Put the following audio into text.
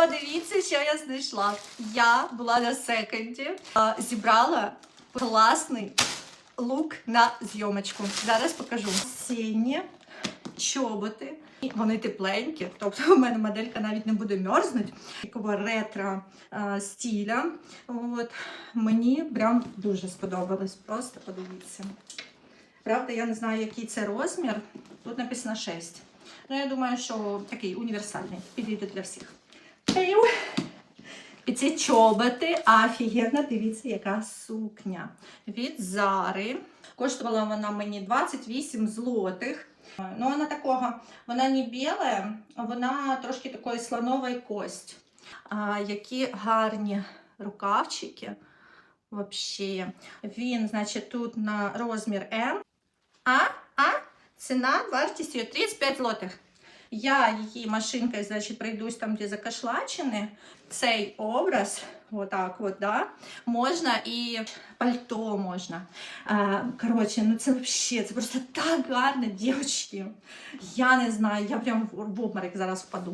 Подивіться, що я знайшла. Я була на секонді, зібрала класний лук на зйомочку. Зараз покажу. Сіні чоботи. Вони тепленькі, тобто у мене моделька навіть не буде мерзнути. Такого ретро а, стіля. От. Мені прям дуже сподобалось. Просто подивіться. Правда, я не знаю, який це розмір. Тут написано 6. Ну, я думаю, що такий універсальний. Підійде для всіх. І ці чоботи офігенно, дивіться, яка сукня. Від Зари. Коштувала вона мені 28 злотих. Ну, вона такого, вона не біла, вона трошки такої слонової кость. А, які гарні рукавчики. Вообще. Він, значить, тут на розмір М. А, а, ціна вартістю 35 злотих. Я її машинкою, значить, пройдусь там, де закашлачені. Цей образ, отак от, да, можна і пальто можна. Коротше, ну це взагалі, це просто так гарно, дівчатки. Я не знаю, я прям в обморок зараз впаду.